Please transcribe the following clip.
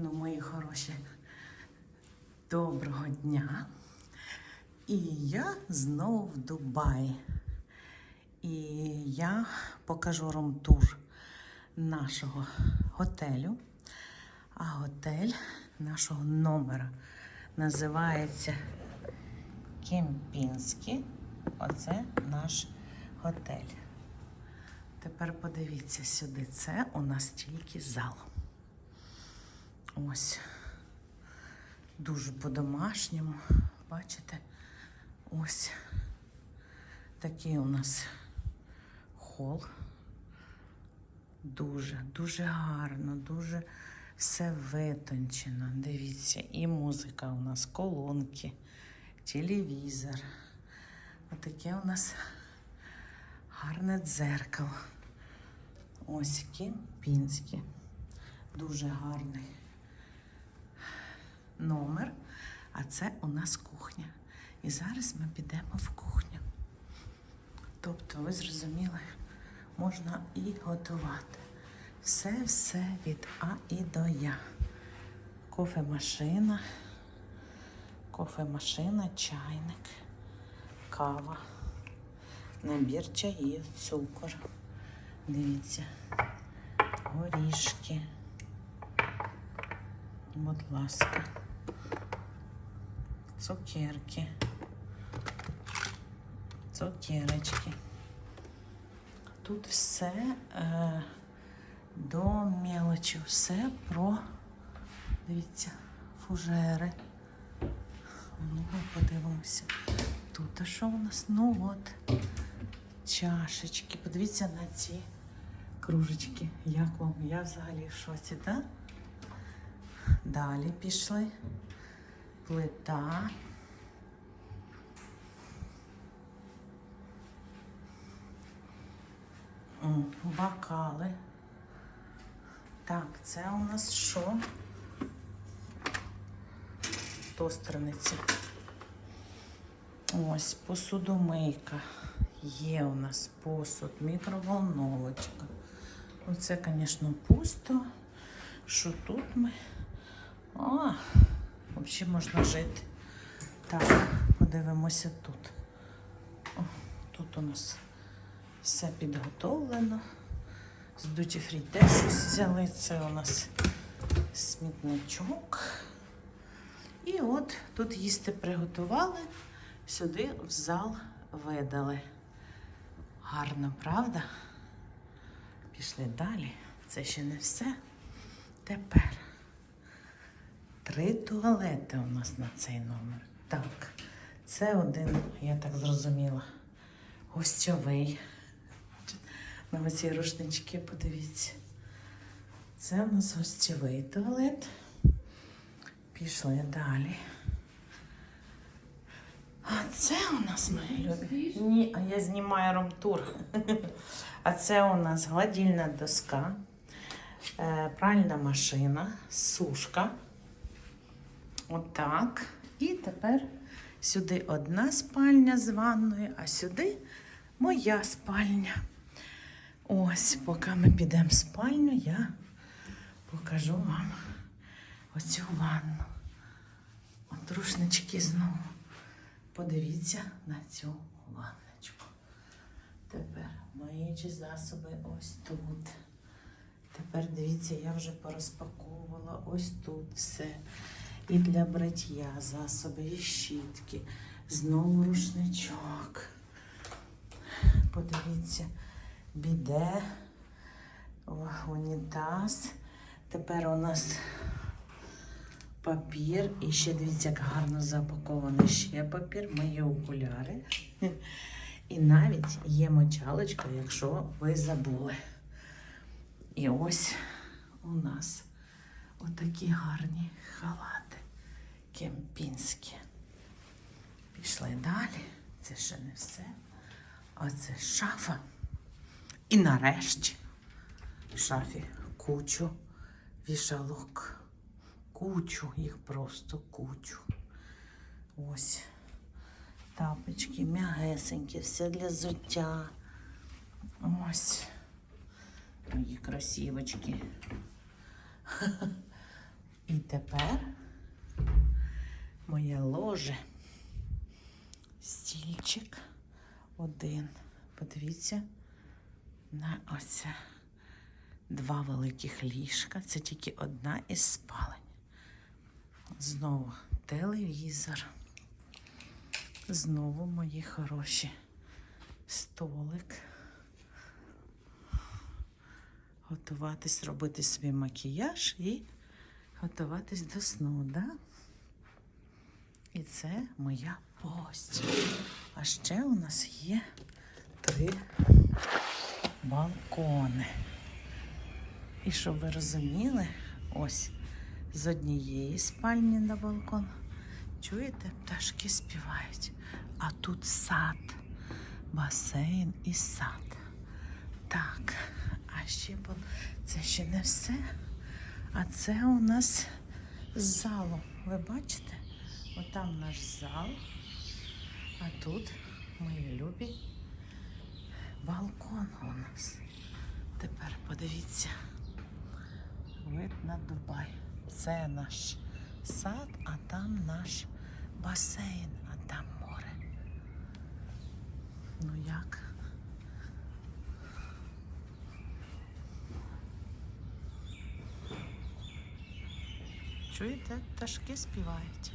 Ну, мої хороші, доброго дня. І я знову в Дубаї. І я покажу рум-тур нашого готелю. А готель нашого номера називається Кемпінський. Оце наш готель. Тепер подивіться сюди. Це у нас тільки зал. Ось. Дуже по-домашньому. Бачите? Ось такий у нас хол. Дуже, дуже гарно, дуже все витончено. Дивіться, і музика у нас, колонки, телевізор. Отаке у нас гарне дзеркало. Ось кемпінське. Дуже гарний номер. А це у нас кухня. І зараз ми підемо в кухню. Тобто, ви зрозуміли, можна і готувати. Все-все від А і до Я. Кофемашина, кофемашина, чайник, кава, набір чаїв, цукор. Дивіться, горішки. Будь ласка. Цукерки. Цукерочки. Тут все е, до мелочі, все про, дивіться, фужери. Ну, ми подивимося. Тут а що у нас? Ну от, чашечки. Подивіться на ці кружечки. Як вам? Я взагалі в шоці, так? Далі пішли. Плита. Бокали. Так, це у нас що? Тостерниці. Ось посудомийка. Є у нас посуд, мікроволновочка. Оце, звісно, пусто. Що тут ми? А, взагалі можна жити. Так, подивимося тут. О, тут у нас все підготовлено. З Duty Free теж щось взяли. Це у нас смітничок. І от тут їсти приготували, сюди в зал видали. Гарно, правда? Пішли далі. Це ще не все. Тепер три туалети у нас на цей номер. Так, це один, я так зрозуміла, гостьовий. На оці рушнички подивіться. Це у нас гостьовий туалет. Пішли далі. А це у нас мої любі. Ні, а я знімаю румтур. А це у нас гладільна доска, е, пральна машина, сушка. Отак. І тепер сюди одна спальня з ванною, а сюди моя спальня. Ось, поки ми підемо в спальню, я покажу вам оцю ванну. От рушнички знову. Подивіться на цю ванночку. Тепер миючі засоби ось тут. Тепер дивіться, я вже порозпаковувала ось тут все. І для бриття засоби, і щітки. Знову рушничок. Подивіться, біде, унітаз. Тепер у нас папір. І ще дивіться, як гарно запакований ще папір, мої окуляри. І навіть є мочалочка, якщо ви забули. І ось у нас отакі гарні халати кемпінські. Пішли далі. Це ще не все. А це шафа. І нарешті в шафі кучу вішалок. Кучу, їх просто кучу. Ось тапочки, м'ягесенькі, все для зуття. Ось. Мої красивочки. І тепер моє ложе. Стільчик один. Подивіться на оце. Два великих ліжка. Це тільки одна із спалень. Знову телевізор. Знову мої хороші столик. Готуватись, робити собі макіяж і готуватись до сну, да? І це моя постіль. А ще у нас є три балкони. І щоб ви розуміли, ось з однієї спальні на балкон. Чуєте, пташки співають. А тут сад, басейн і сад. Так, а ще бу- це ще не все. А це у нас залу. Ви бачите? Отам наш зал. А тут мої любі балкон у нас. Тепер подивіться. Вид на Дубай. Це наш сад, а там наш басейн, а там море. Ну як? Чуєте, пташки співають.